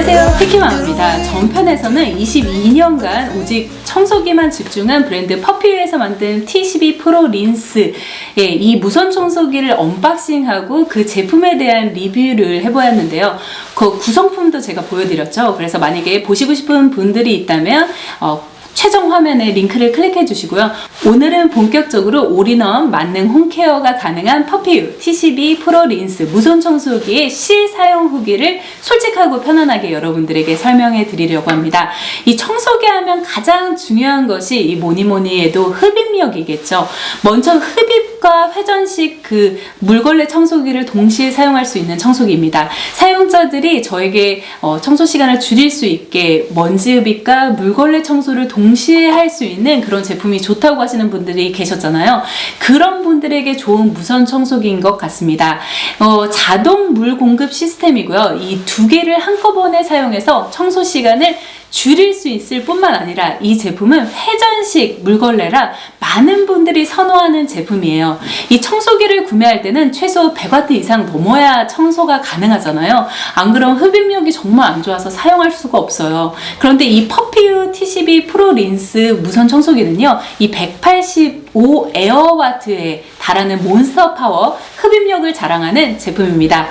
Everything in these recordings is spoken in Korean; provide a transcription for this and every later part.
안녕하세요. 피키맘입니다. 전편에서는 22년간 오직 청소기만 집중한 브랜드 퍼피유에서 만든 T12 프로 린스. 예, 이 무선 청소기를 언박싱하고 그 제품에 대한 리뷰를 해보았는데요. 그 구성품도 제가 보여드렸죠. 그래서 만약에 보시고 싶은 분들이 있다면, 어, 최종 화면에 링크를 클릭해 주시고요. 오늘은 본격적으로 올인원 만능 홈케어가 가능한 퍼피유 T12 프로 린스 무선 청소기의 실사용 후기를 솔직하고 편안하게 여러분들에게 설명해 드리려고 합니다. 이 청소기 하면 가장 중요한 것이 이 뭐니 뭐니 해도 흡입력이겠죠. 먼저 흡입 과 회전식 그 물걸레 청소기를 동시에 사용할 수 있는 청소기입니다. 사용자들이 저에게 어, 청소 시간을 줄일 수 있게 먼지 흡입과 물걸레 청소를 동시에 할 수 있는 그런 제품이 좋다고 하시는 분들이 계셨잖아요. 그런 분들에게 좋은 무선 청소기인 것 같습니다. 어, 자동 물 공급 시스템이고요. 이 두 개를 한꺼번에 사용해서 청소 시간을 줄일 수 있을 뿐만 아니라 이 제품은 회전식 물걸레라 많은 분들이 선호하는 제품이에요. 이 청소기를 구매할 때는 최소 100W 이상 넘어야 청소가 가능하잖아요. 안 그럼 흡입력이 정말 안 좋아서 사용할 수가 없어요. 그런데 이 퍼피유 T12 프로 린스 무선 청소기는요, 이 185 에어와트에 달하는 몬스터 파워 흡입력을 자랑하는 제품입니다.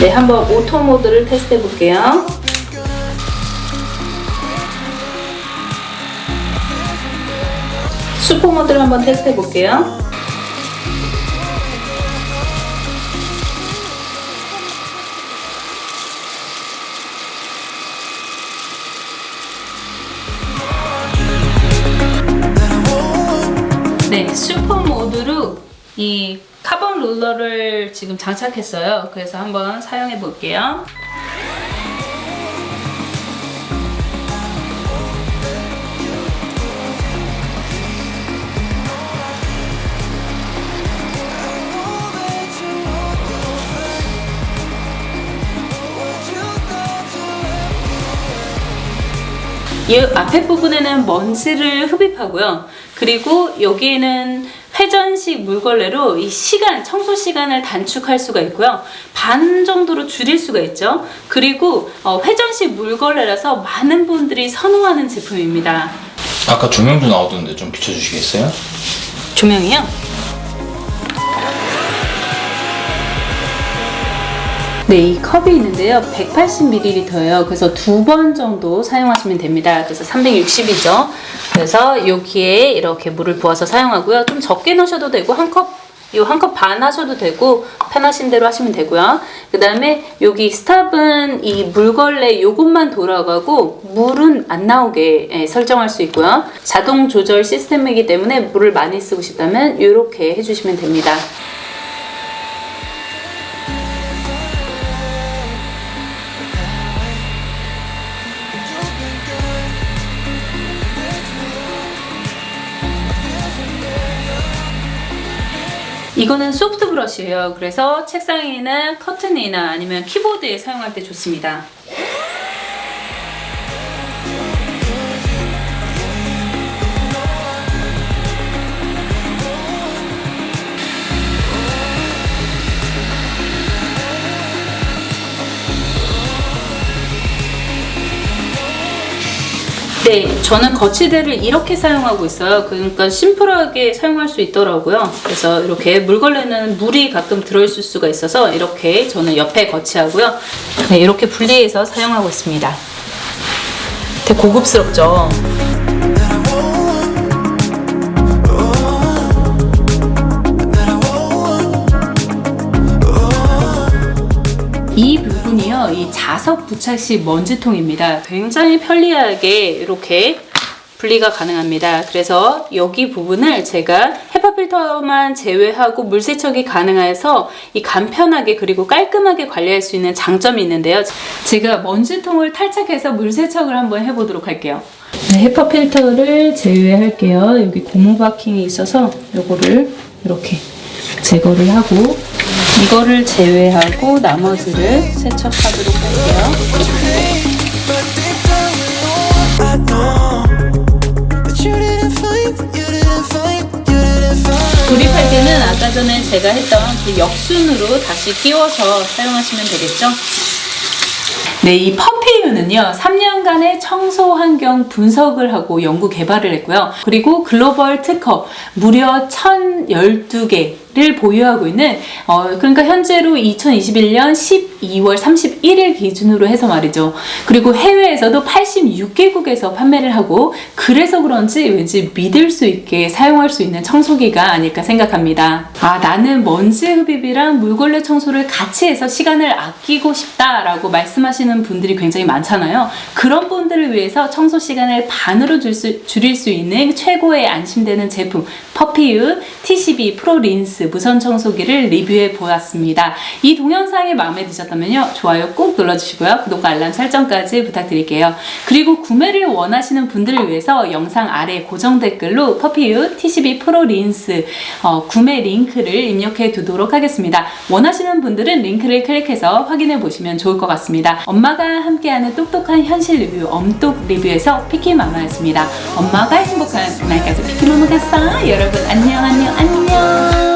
네, 한번 오토 모드를 테스트 해 볼게요. 슈퍼 모드를 한번 테스트 해 볼게요. 네, 슈퍼 모드로 이 카본 롤러를 지금 장착했어요. 그래서 한번 사용해 볼게요. 이 앞에 부분에는 먼지를 흡입하고요. 그리고 여기에는 회전식 물걸레로 이 시간, 청소 시간을 단축할 수가 있고요. 반 정도로 줄일 수가 있죠. 그리고 어, 회전식 물걸레라서 많은 분들이 선호하는 제품입니다. 아까 조명도 나오던데 좀 비춰주시겠어요? 조명이요? 네, 이 컵이 있는데요. 180ml예요. 그래서 두 번 정도 사용하시면 됩니다. 그래서 360이죠. 그래서 여기에 이렇게 물을 부어서 사용하고요. 좀 적게 넣으셔도 되고 한 컵, 이한컵반 하셔도 되고 편하신 대로 하시면 되고요. 그 다음에 여기 스탑은 이 물걸레 요것만 돌아가고 물은 안 나오게 예, 설정할 수 있고요. 자동 조절 시스템이기 때문에 물을 많이 쓰고 싶다면 이렇게 해주시면 됩니다. 이거는 소프트 브러쉬예요. 그래서 책상이나 커튼이나 아니면 키보드에 사용할 때 좋습니다. 네, 저는 거치대를 이렇게 사용하고 있어요. 그러니까 심플하게 사용할 수 있더라고요. 그래서 이렇게 물걸레는 물이 가끔 들어있을 수가 있어서 이렇게 저는 옆에 거치하고요. 네, 이렇게 분리해서 사용하고 있습니다. 되게 고급스럽죠? 이 부분이요, 이 자석 부착식 먼지통입니다. 굉장히 편리하게 이렇게 분리가 가능합니다. 그래서 여기 부분을 제가 헤파 필터만 제외하고 물 세척이 가능해서 이 간편하게 그리고 깔끔하게 관리할 수 있는 장점이 있는데요. 제가 먼지통을 탈착해서 물 세척을 한번 해보도록 할게요. 네, 헤파 필터를 제외할게요. 여기 고무 바킹이 있어서 요거를 이렇게 제거를 하고 이거를 제외하고 나머지를 세척하도록 할게요. 조립할 때는 아까 전에 제가 했던 그 역순으로 다시 끼워서 사용하시면 되겠죠. 네, 이 퍼피유는요, 3년간의 청소 환경 분석을 하고 연구 개발을 했고요. 그리고 글로벌 특허 무려 1012개 를 보유하고 있는, 어, 그러니까 현재로 2021년 12월 31일 기준으로 해서 말이죠. 그리고 해외에서도 86개국에서 판매를 하고, 그래서 그런지 왠지 믿을 수 있게 사용할 수 있는 청소기가 아닐까 생각합니다. 아, 나는 먼지 흡입이랑 물걸레 청소를 같이 해서 시간을 아끼고 싶다라고 말씀하시는 분들이 굉장히 많잖아요. 그런 분들을 위해서 청소 시간을 반으로 줄 수- 줄일 수 있는 최고의 안심되는 제품 퍼피유 T12 프로 린스 무선 청소기를 리뷰해 보았습니다. 이 동영상이 마음에 드셨다면요. 좋아요 꼭 눌러주시고요. 구독과 알람 설정까지 부탁드릴게요. 그리고 구매를 원하시는 분들을 위해서 영상 아래 고정 댓글로 퍼피유 T12 프로 린스 어, 구매 링크를 입력해 두도록 하겠습니다. 원하시는 분들은 링크를 클릭해서 확인해 보시면 좋을 것 같습니다. 엄마가 함께하는 똑똑한 현실 리뷰 엄똑 리뷰에서 피키마마였습니다. 엄마가 행복한 그날까지 피키마마겠어. 여러분 안녕 안녕 안녕.